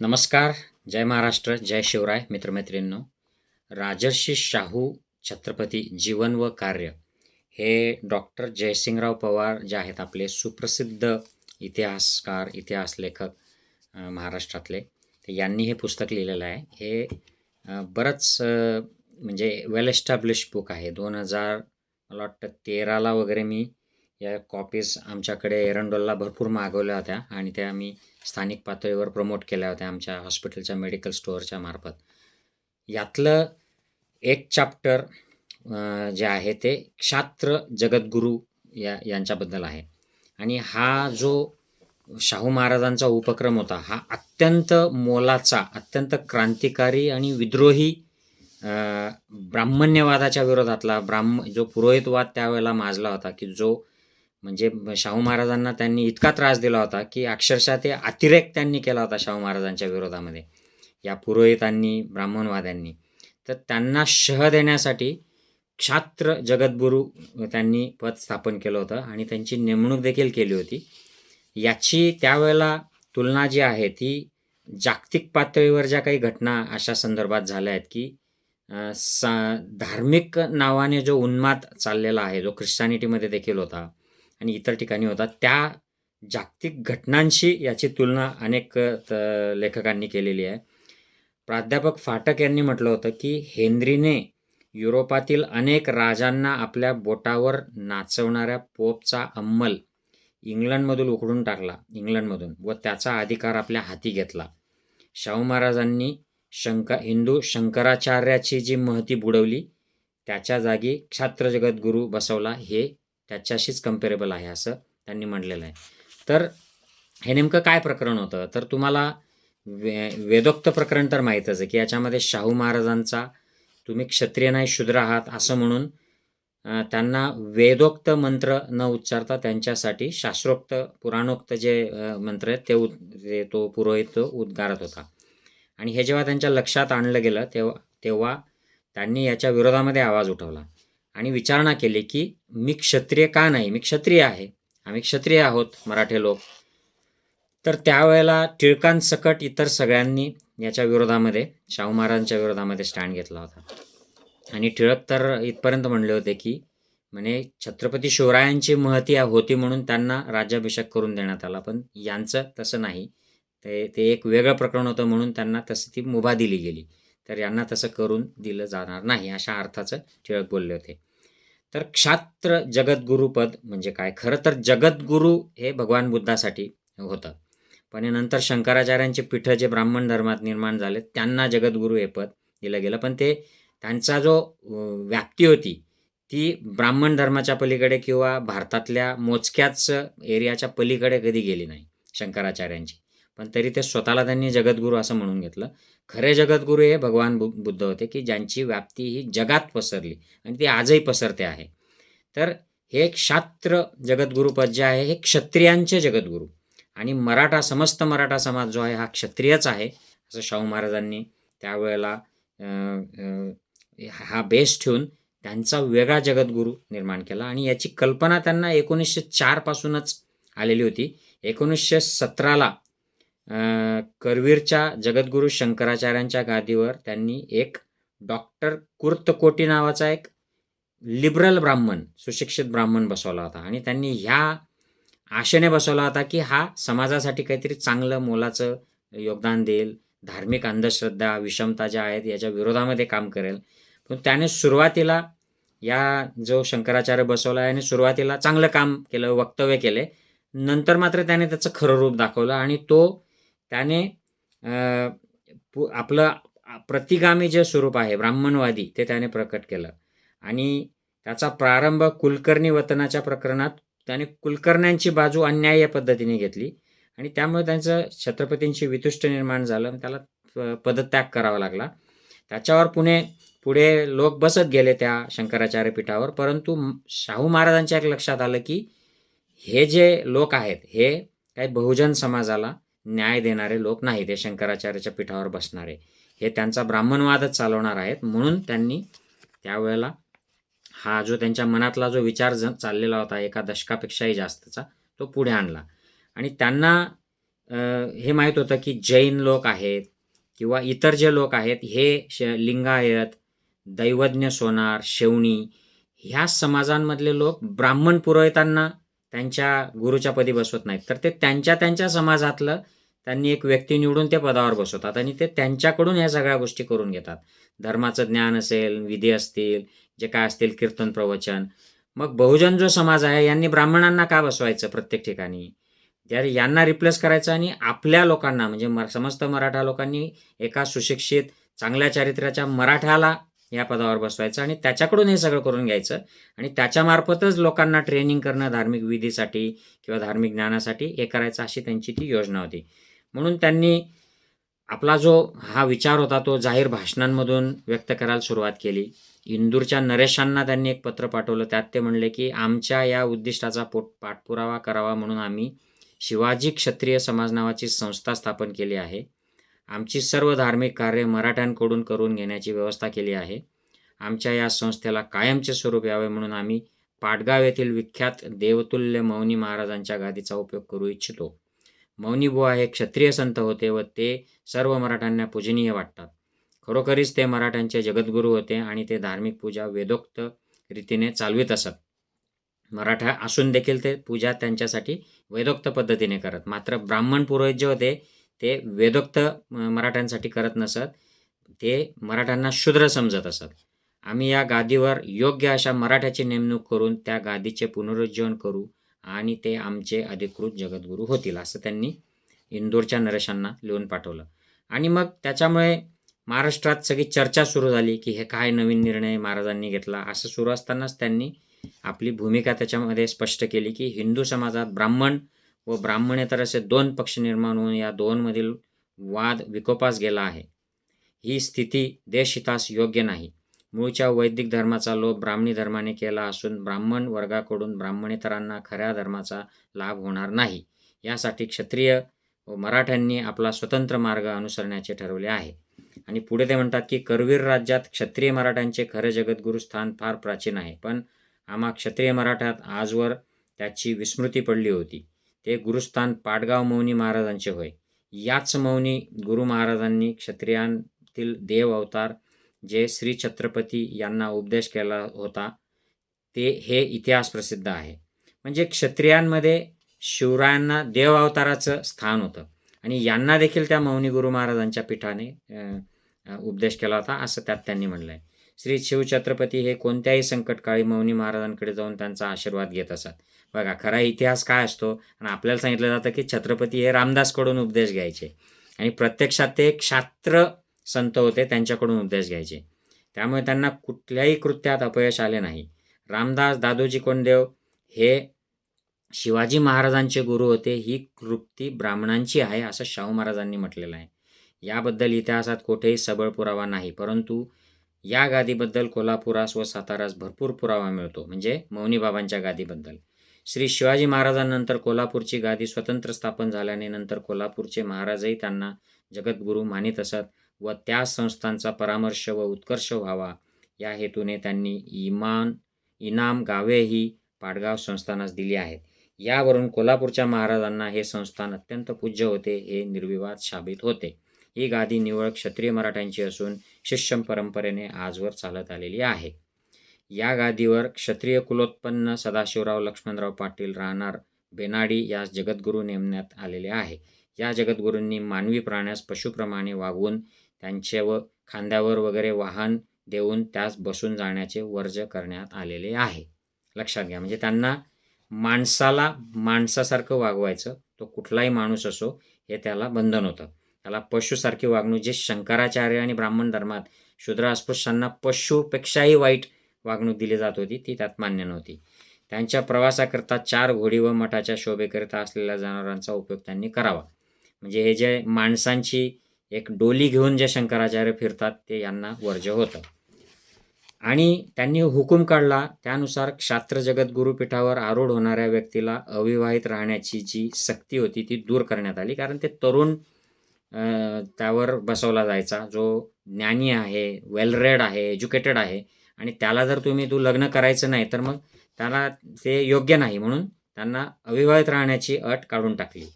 नमस्कार जय महाराष्ट्र जय शिवराय मित्रमैत्रिणींनो. राजर्षी शाहू छत्रपती जीवन व कार्य हे डॉक्टर जयसिंगराव पवार जे आहेत आपले सुप्रसिद्ध इतिहासकार इतिहास लेखक महाराष्ट्रातले तर यांनी हे पुस्तक लिहिलेलं आहे. हे बरंच म्हणजे वेल एस्टॅब्लिश बुक आहे. दोन हजार मला वाटतं तेराला वगैरे मी या कॉपीज आमच्याकडे एरंडोलला भरपूर मागवल्या होत्या आणि त्या आम्ही स्थानिक पातळीवर प्रमोट केल्या होत्या आमच्या हॉस्पिटलच्या मेडिकल स्टोअरच्या मार्फत. यातलं एक चॅप्टर जे आहे ते क्षात्र जगद्गुरू या यांच्याबद्दल आहे. आणि हा जो शाहू महाराजांचा उपक्रम होता हा अत्यंत मोलाचा अत्यंत क्रांतिकारी आणि विद्रोही ब्राह्मण्यवादाच्या विरोधातला ब्राह्म जो पुरोहितवाद त्यावेळेला माजला होता की जो म्हणजे शाहू महाराजांना त्यांनी इतका त्रास दिला होता की अक्षरशः ते अतिरेक त्यांनी केला होता शाहू महाराजांच्या विरोधामध्ये. या पुरोहितांनी ब्राह्मणवाद्यांनी. तर त्यांना शह देण्यासाठी क्षात्र जगद्गुरू त्यांनी पद स्थापन केलं होतं आणि त्यांची नेमणूक देखील केली होती. याची त्यावेळेला तुलना जी आहे ती जागतिक पातळीवर ज्या काही घटना अशा संदर्भात झाल्या आहेत की सा धार्मिक नावाने जो उन्माद चाललेला आहे जो ख्रिश्चानिटीमध्ये देखील होता आणि इतर ठिकाणी होता त्या जागतिक घटनांशी याची तुलना अनेक त- लेखकांनी केलेली आहे. प्राध्यापक फाटक यांनी म्हटलं होतं की हेनरीने युरोपातील अनेक राजांना आपल्या बोटावर नाचवणाऱ्या पोपचा अंमल इंग्लंडमधून उकडून टाकला. इंग्लंडमधून व त्याचा अधिकार आपल्या हाती घेतला. शाहू महाराजांनी शंक हिंदू शंकराचार्याची जी महती बुडवली त्याच्या जागी क्षात्र जगद्गुरू बसवला. हे त्याच्याशीच कम्पेरेबल आहे असं त्यांनी म्हटलेलं आहे. तर हे नेमकं काय प्रकरण होतं? तर तुम्हाला वे वेदोक्त प्रकरण तर माहीतच आहे की याच्यामध्ये शाहू महाराजांचा तुम्ही क्षत्रिय नाही शूद्र आहात असं म्हणून त्यांना वेदोक्त मंत्र न उच्चारता त्यांच्यासाठी शास्त्रोक्त पुराणोक्त जे मंत्र आहेत ते उद ते तो पुरोहित तो उद्गारत होता. आणि हे जेव्हा त्यांच्या लक्षात आणलं गेलं तेव्हा तेव्हा त्यांनी याच्या विरोधामध्ये आवाज उठवला. आणि विचारणा केली की मी क्षत्रिय का नाही? मी क्षत्रिय आहे. आम्ही क्षत्रिय आहोत मराठे लोक. तर त्यावेळेला टिळकांसकट इतर सगळ्यांनी याच्या विरोधामध्ये शाहू महाराजांच्या विरोधामध्ये स्टँड घेतला होता. आणि टिळक तर इथपर्यंत म्हणले होते की म्हणे छत्रपती शिवरायांची महती होती म्हणून त्यांना राज्याभिषेक करून देण्यात आला पण यांचं तसं नाही. ते ते एक वेगळं प्रकरण होतं म्हणून त्यांना तसं ती मुभा दिली गेली. तर यांना तसं करून दिलं जाणार नाही अशा अर्थाचं टिळक बोलले होते. तर क्षात्र जगद्गुरुपद म्हणजे काय? खरं तर जगद्गुरू हे भगवान बुद्धासाठी होतं. पण नंतर शंकराचार्यांचे पीठं जे ब्राह्मण धर्मात निर्माण झाले त्यांना जगद्गुरू हे पद दिलं गेलं. पण ते त्यांचा जो व्याप्ती होती ती ब्राह्मण धर्माच्या पलीकडे किंवा भारतातल्या मोजक्याच एरियाच्या पलीकडे कधी गेली नाही शंकराचार्यांची. पण तरी ते स्वतःला त्यांनी जगद्गुरू असं म्हणून घेतलं. खरे जगद्गुरू हे भगवान बु बुद्ध होते की ज्यांची व्याप्ती ही जगात पसरली आणि ती आजही पसरते आहे. तर हे क्षात्र जगद्गुरुपद जे आहे हे क्षत्रियांचे जगद्गुरू. आणि मराठा समस्त मराठा समाज जो आहे हा क्षत्रियच आहे असं शाहू महाराजांनी त्यावेळेला हा बेस ठेवून त्यांचा वेगळा जगद्गुरू निर्माण केला. आणि याची कल्पना त्यांना एकोणीसशे चारपासूनच आलेली होती. एकोणीसशे सतराला करवीरच्या जगद्गुरू शंकराचार्यांच्या गादीवर त्यांनी एक डॉक्टर कुर्तकोटी नावाचा एक लिबरल ब्राह्मण सुशिक्षित ब्राह्मण बसवला होता. आणि त्यांनी ह्या आशेने बसवला होता की हा समाजासाठी काहीतरी चांगलं मोलाचं योगदान देईल धार्मिक अंधश्रद्धा विषमता ज्या आहेत याच्या विरोधामध्ये काम करेल. पण त्याने सुरुवातीला या जो शंकराचार्य बसवला याने सुरुवातीला चांगलं काम केलं वक्तव्य केले. नंतर मात्र त्याने त्याचं खरं रूप दाखवलं आणि तो त्याने पु- आपलं प्रतिगामी जे स्वरूप आहे ब्राह्मणवादी ते त्याने प्रकट केलं. आणि त्याचा प्रारंभ कुलकर्णी वतनाच्या प्रकरणात त्याने कुलकर्ण्यांची बाजू अन्याय्य पद्धतीने घेतली. आणि त्यामुळे त्यांचं छत्रपतींशी वितुष्ट निर्माण झालं त्याला प- पदत्याग करावा लागला. त्याच्यावर पुणे पुढे लोक बसत गेले त्या शंकराचार्य पीठावर. परंतु शाहू महाराजांच्या एक लक्षात आलं की हे जे लोक आहेत हे काही बहुजन समाजाला न्याय देणारे लोक नाही ते शंकराचार्याच्या पीठावर बसणारे. हे त्यांचा ब्राह्मणवादच चालवणार आहेत म्हणून त्यांनी त्यावेळेला हा जो त्यांच्या मनातला जो विचार ज चाललेला होता एका दशकापेक्षाही जास्तचा तो पुढे आणला. आणि त्यांना हे माहीत होतं की जैन लोक आहेत किंवा इतर जे लोक आहेत हे श लिंगायत, दैवज्ञ सोनार, शेवणी ह्या समाजांमधले लोक ब्राह्मण पुरोहितांना त्यांच्या गुरुच्या पदी बसवत नाहीत. तर ते त्यांच्या त्यांच्या समाजातलं त्यांनी एक व्यक्ती निवडून ते पदावर बसवतात आणि ते त्यांच्याकडून ह्या सगळ्या गोष्टी करून घेतात. धर्माचं ज्ञान असेल, विधी असतील, जे काय असतील कीर्तन प्रवचन. मग बहुजन जो समाज आहे यांनी ब्राह्मणांना का बसवायचं प्रत्येक ठिकाणी? ज्या यांना रिप्लेस करायचं आणि आपल्या लोकांना म्हणजे म समस्त मराठा लोकांनी एका सुशिक्षित, चांगल्या चारित्र्याच्या मराठ्याला या पदावर बसवायचं आणि त्याच्याकडून हे सगळं करून घ्यायचं आणि त्याच्यामार्फतच लोकांना ट्रेनिंग करणं धार्मिक विधीसाठी किंवा धार्मिक ज्ञानासाठी हे करायचं अशी त्यांची ती योजना होती. म्हणून त्यांनी आपला जो हा विचार होता तो जाहीर भाषणांमधून व्यक्त करायला सुरुवात केली. इंदूरच्या नरेशांना त्यांनी एक पत्र पाठवलं. त्यात ते म्हणले की आमच्या या उद्दिष्टाचा पोट पाठपुरावा करावा म्हणून आम्ही शिवाजी क्षत्रिय समाज नावाची संस्था स्थापन केली आहे. आमची सर्व धार्मिक कार्य मराठ्यांकडून करून घेण्याची व्यवस्था केली आहे. आमच्या या संस्थेला कायमचे स्वरूप यावे म्हणून आम्ही पाटगाव येथील विख्यात देवतुल्य मौनी महाराजांच्या गादीचा उपयोग करू इच्छितो. मौनीबुवा हे क्षत्रिय संत होते व ते सर्व मराठ्यांना पूजनीय वाटतात. खरोखरीच ते मराठ्यांचे जगद्गुरू होते आणि ते धार्मिक पूजा वेदोक्त रीतीने चालवीत असत. मराठा असून देखील ते पूजा त्यांच्यासाठी वेदोक्त पद्धतीने करत. मात्र ब्राह्मण पुरोहित जे होते ते वेदोक्त मराठ्यांसाठी करत नसत. ते मराठ्यांना शूद्र समजत असत. आम्ही या गादीवर योग्य अशा मराठ्याची नेमणूक करून त्या गादीचे पुनरुज्जीवन करू आणि ते आमचे अधिकृत जगद्गुरू होतील असं त्यांनी इंदोरच्या नरेशांना लिहून पाठवलं. आणि मग त्याच्यामुळे महाराष्ट्रात सगळी चर्चा सुरू झाली की हे काय नवीन निर्णय महाराजांनी घेतला असं सुरू असतानाच त्यांनी आपली भूमिका त्याच्यामध्ये स्पष्ट केली की हिंदू समाजात ब्राह्मण व ब्राह्मणेतर असे दोन पक्ष निर्माण होऊन या दोनमधील वाद विकोपास गेला आहे. ही स्थिती देशहितास योग्य नाही. मूळच्या वैदिक धर्माचा लोप ब्राह्मणी धर्माने केला असून ब्राह्मण वर्गाकडून ब्राह्मणेतरांना खऱ्या धर्माचा लाभ होणार नाही. यासाठी क्षत्रिय व मराठ्यांनी आपला स्वतंत्र मार्ग अनुसरण्याचे ठरवले आहे. आणि पुढे ते म्हणतात की करवीर राज्यात क्षत्रिय मराठ्यांचे खरे जगद्गुरू स्थान फार प्राचीन आहे. पण आम्हा क्षत्रिय मराठ्यात आजवर त्याची विस्मृती पडली होती. ते गुरुस्थान पाटगाव मौनी महाराजांचे होय. याच मौनी गुरु महाराजांनी क्षत्रियांतील देव अवतार जे श्री छत्रपती यांना उपदेश केला होता ते हे इतिहास प्रसिद्ध आहे. म्हणजे क्षत्रियांमध्ये शिवरायांना देव अवताराचं स्थान होतं आणि यांना देखील त्या मौनी गुरु महाराजांच्या पीठाने उपदेश केला होता असं त्यात त्यांनी म्हणलंय. श्री शिवछत्रपती हे कोणत्याही संकटकाळी मौनी महाराजांकडे जाऊन त्यांचा आशीर्वाद घेत असत. बघा खरा इतिहास काय असतो आणि आपल्याला सांगितलं जातं की छत्रपती हे रामदासकडून उपदेश घ्यायचे आणि प्रत्यक्षात ते क्षात्र संत होते त्यांच्याकडून उपदेश घ्यायचे. त्यामुळे त्यांना कुठल्याही कृत्यात अपयश आले नाही. रामदास दादोजी कोंडदेव हे शिवाजी महाराजांचे गुरु होते ही कृप्ती ब्राह्मणांची आहे असं शाहू महाराजांनी म्हटलेलं आहे. याबद्दल इतिहासात कुठेही सबळ पुरावा नाही. परंतु या गादीबद्दल कोल्हापुरास व सातारास भरपूर पुरावा मिळतो म्हणजे मौनीबाबांच्या गादीबद्दल. श्री शिवाजी महाराजांनंतर कोल्हापूरची गादी स्वतंत्र स्थापन झाल्याने नंतर कोल्हापूरचे महाराजही त्यांना जगद्गुरू मानित असत व त्या संस्थांचा परामर्श व उत्कर्ष व्हावा या हेतूने त्यांनी इमान इनाम गावे ही पाडगाव संस्थानास दिली आहेत. यावरून कोल्हापूरच्या महाराजांना हे संस्थान अत्यंत पूज्य होते हे निर्विवाद साबित होते. ही गादी निवळ क्षत्रिय मराठ्यांची असून शिष्य परंपरेने आजवर चालत आलेली आहे. या गादीवर क्षत्रिय कुलोत्पन्न सदाशिवराव लक्ष्मणराव पाटील राहणार बेनाडी यास जगद्गुरू नेमण्यात आलेले आहे. या जगद्गुरूंनी मानवी प्राण्यास पशुप्रमाणे वागवून त्यांचे व खांद्यावर वगैरे वाहन देऊन त्यास बसून जाण्याचे वर्ज करण्यात आलेले आहे. लक्षात घ्या म्हणजे त्यांना माणसाला माणसासारखं वागवायचं. तो कुठलाही माणूस असो हे त्याला बंधन होतं. त्याला पशुसारखी वागणूक जे शंकराचार्य आणि ब्राह्मण धर्मात शूद्र अस्पृश्यांना पशुपेक्षाही वाईट वागणूक दिली जात होती ती त्यात मान्य नव्हती. त्यांच्या प्रवासाकरता चार घोडी व मठाच्या शोभेकरिता असलेल्या जनावरांचा उपयोग त्यांनी करावा. म्हणजे हे जे माणसांची एक डोली घेऊन जे शंकराचार्य फिरतात ते यांना वर्ज्य होतं. आणि त्यांनी हुकूम काढला त्यानुसार क्षात्र जगद्गुरुपीठावर आरूढ होणाऱ्या व्यक्तीला अविवाहित राहण्याची जी सक्ती होती ती दूर करण्यात आली. कारण ते तरुण त्यावर बसवला जायचा जो ज्ञानी आहे, वेल रेड आहे, एज्युकेटेड आहे आणि त्याला जर तुम्ही तू लग्न करायचं नाही तर मग त्याला ते योग्य नाही म्हणून त्यांना अविवाहित राहण्याची अट काढून टाकली.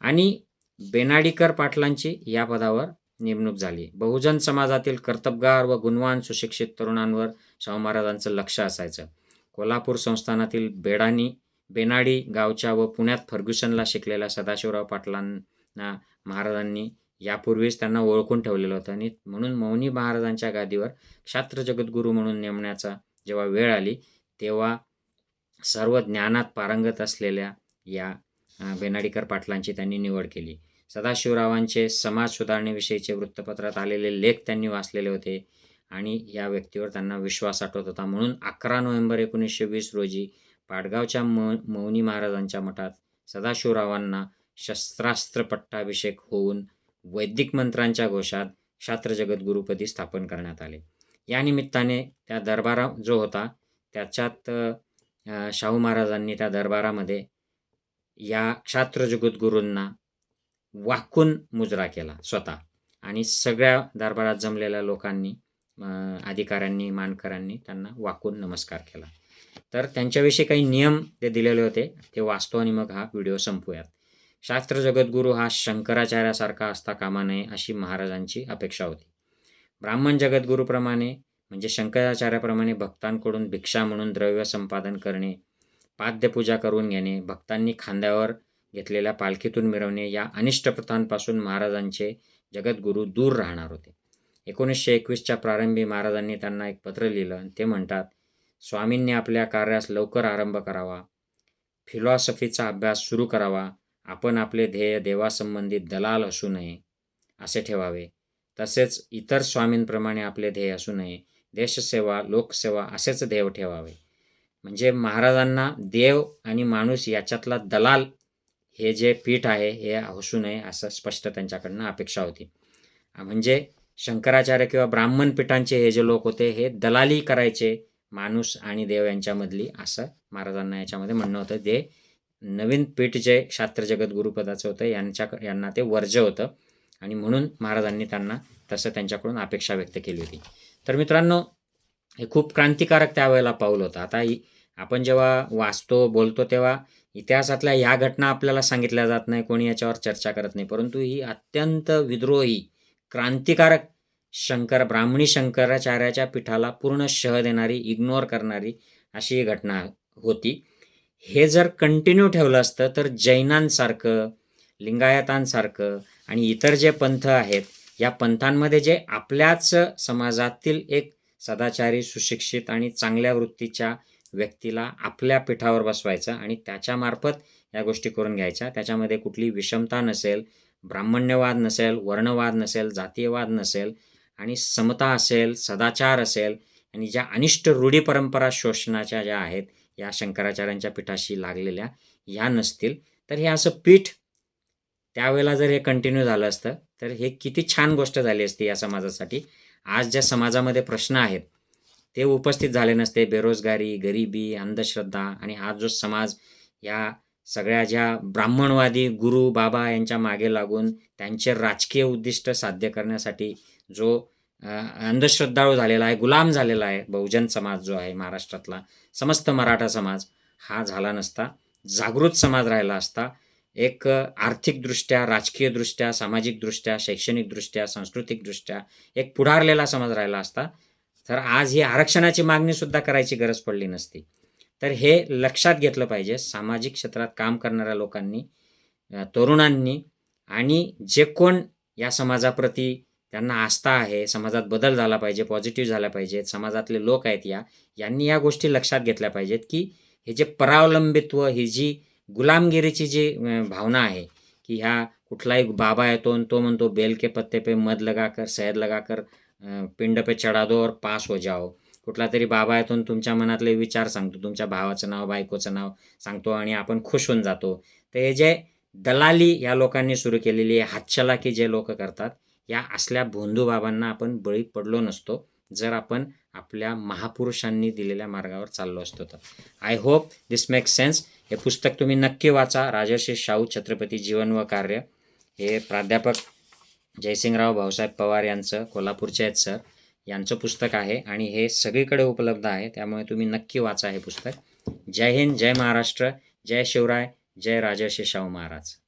आणि बेनाडीकर पाटलांची या पदावर नेमणूक झाली बहुजन समाजातील कर्तबगार व गुणवान सुशिक्षित तरुणांवर शाहू महाराजांचं लक्ष असायचं कोल्हापूर संस्थानातील बेडानी बेनाडी गावच्या व पुण्यात फर्ग्युसनला शिकलेल्या सदाशिवराव पाटलांना महाराजांनी यापूर्वीच त्यांना ओळखून ठेवलेलं होतं. आणि म्हणून मौनी महाराजांच्या गादीवर क्षात्र जगद्गुरू म्हणून नेमण्याचा जेव्हा वेळ आली तेव्हा सर्व ज्ञानात पारंगत असलेल्या या बेनाडीकर पाटलांची त्यांनी निवड केली. सदाशिवरावांचे समाज सुधारणेविषयीचे वृत्तपत्रात आलेले लेख त्यांनी वाचलेले होते आणि या व्यक्तीवर त्यांना विश्वास आठवत होता. म्हणून अकरा नोव्हेंबर एकोणीसशे वीस रोजी पाडगावच्या म मौनी महाराजांच्या मठात सदाशिवरावांना शस्त्रास्त्र पट्टाभिषेक होऊन वैदिक मंत्रांच्या घोषात क्षात्र जगद्गुरुपदी स्थापन करण्यात आले. या निमित्ताने त्या दरबारा जो होता त्याच्यात शाहू महाराजांनी त्या दरबारामध्ये या क्षात्र जगद्गुरूंना वाकून मुजरा केला स्वतः. आणि सगळ्या दरबारात जमलेल्या लोकांनी अधिकाऱ्यांनी मानकरांनी त्यांना वाकून नमस्कार केला. तर त्यांच्याविषयी काही नियम ते दिलेले होते. ते वाचतो आणि मग हा व्हिडिओ संपूयात. शास्त्र जगद्गुरू हा शंकराचार्यासारखा असता कामा नये अशी महाराजांची अपेक्षा होती. ब्राह्मण जगद्गुरूप्रमाणे म्हणजे शंकराचार्याप्रमाणे भक्तांकडून भिक्षा म्हणून द्रव्य संपादन करणे पाद्यपूजा करून घेणे भक्तांनी खांद्यावर घेतलेल्या पालखीतून मिरवणे या अनिष्ट प्रथांपासून महाराजांचे जगद्गुरू दूर राहणार होते. एकोणीसशे एकवीसच्या प्रारंभी महाराजांनी त्यांना एक पत्र लिहिलं आणि ते म्हणतात स्वामींनी आपल्या कार्यास लवकर आरंभ करावा फिलॉसॉफीचा अभ्यास सुरू करावा आपण आपले ध्येय देवासंबंधित दलाल असू नये असे ठेवावे. तसेच इतर स्वामींप्रमाणे आपले ध्येय असू नये देशसेवा लोकसेवा असेच देव ठेवावे. म्हणजे महाराजांना देव आणि माणूस याच्यातला दलाल हे जे पीठ आहे हे असू नये असं स्पष्ट त्यांच्याकडनं अपेक्षा होती. म्हणजे शंकराचार्य किंवा ब्राह्मण पीठांचे हे जे लोक होते हे दलाली करायचे माणूस आणि देव यांच्यामधली असं महाराजांना याच्यामध्ये म्हणणं होतं. ते नवीन पीठ जे शास्त्र जगद्गुरुपदाचं होतं यांच्या यांना ते वर्ज्य होतं. आणि म्हणून महाराजांनी त्यांना तसं त्यांच्याकडून अपेक्षा व्यक्त केली होती. तर मित्रांनो हे खूप क्रांतिकारक त्यावेळेला पाऊल होतं. आता ही आपण जेव्हा वाचतो बोलतो तेव्हा इतिहासातल्या ह्या घटना आपल्याला सांगितल्या जात नाही कोणी याच्यावर चर्चा करत नाही. परंतु ही अत्यंत विद्रोही क्रांतिकारक शंकर ब्राह्मणी शंकराचार्याच्या पीठाला पूर्ण शह देणारी इग्नोर करणारी अशी ही घटना होती. हे जर कंटिन्यू ठेवलं असतं तर जैनांसारखं लिंगायतांसारखं आणि इतर जे पंथ आहेत या पंथांमध्ये जे आपल्याच समाजातील एक सदाचारी सुशिक्षित आणि चांगल्या वृत्तीच्या व्यक्तीला आपल्या पीठावर बसवायचं आणि त्याच्यामार्फत या गोष्टी करून घ्यायच्या. त्याच्यामध्ये कुठली विषमता नसेल ब्राह्मण्यवाद नसेल वर्णवाद नसेल जातीयवाद नसेल आणि समता असेल सदाचार असेल आणि ज्या अनिष्ट रूढी परंपरा शोषणाच्या ज्या आहेत या शंकराचार्यांच्या पीठाशी लागलेल्या ह्या नसतील तर हे असं पीठ त्यावेळेला जर हे कंटिन्यू झालं असतं तर हे किती छान गोष्ट झाली असती या समाजासाठी. आज ज्या समाजामध्ये प्रश्न आहेत ते उपस्थित झाले नसते. बेरोजगारी गरिबी अंधश्रद्धा आणि आज जो समाज या सगळ्या ज्या ब्राह्मणवादी गुरु बाबा यांच्या मागे लागून त्यांचे राजकीय उद्दिष्ट साध्य करण्यासाठी जो अंधश्रद्धाळू झालेला आहे गुलाम झालेला आहे बहुजन समाज जो आहे महाराष्ट्रातला समस्त मराठा समाज हा झाला नसता. जागृत समाज राहिला असता. एक आर्थिकदृष्ट्या राजकीयदृष्ट्या सामाजिकदृष्ट्या शैक्षणिकदृष्ट्या सांस्कृतिकदृष्ट्या एक पुढारलेला समाज राहिला असता. तर आज ही आरक्षणाची मागणीसुद्धा करायची गरज पडली नसती. तर हे लक्षात घेतलं पाहिजे. सामाजिक क्षेत्रात काम करणाऱ्या लोकांनी तरुणांनी आणि जे कोण या समाजाप्रती त्यांना आस्था आहे समाजात बदल झाला पाहिजे पॉझिटिव्ह झाला पाहिजेत समाजातले लोक आहेत या यांनी या गोष्टी लक्षात घेतल्या पाहिजेत की हे जे परावलंबित्व ही जी गुलामगिरीची जी भावना आहे की ह्या कुठलाही बाबा येतो आणि तो म्हणतो बेल के पत्ते पे मध लगाकर शहद लगाकर पिंड पे चढा दो और पास हो जाओ. कुठला तरी बाबा येतो तुमच्या मनातले विचार सांगतो तुमच्या भावाचं नाव बायकोचं नाव सांगतो आणि आपण खुश होऊन जातो. तर हे जे दलाली या लोकांनी सुरू केलेली आहे हातचलाकी जे लोक करतात या असल्या भोंदूबाबांना आपण बळी पडलो नसतो जर आपण आपल्या महापुरुषांनी दिलेल्या मार्गावर चाललो असतो तर. I hope this make sense हे पुस्तक तुम्ही नक्की वाचा. राजर्षी शाहू छत्रपती जीवन व कार्य. हे प्राध्यापक जयसिंगराव भाऊसाहेब पवार यांचं कोल्हापूरचे आहेत सर. यांचं पुस्तक आहे आणि हे सगळीकडे उपलब्ध आहे त्यामुळे तुम्ही नक्की वाचा हे पुस्तक. जय हिंद जय महाराष्ट्र जय शिवराय जय राजर्षी शाहू महाराज.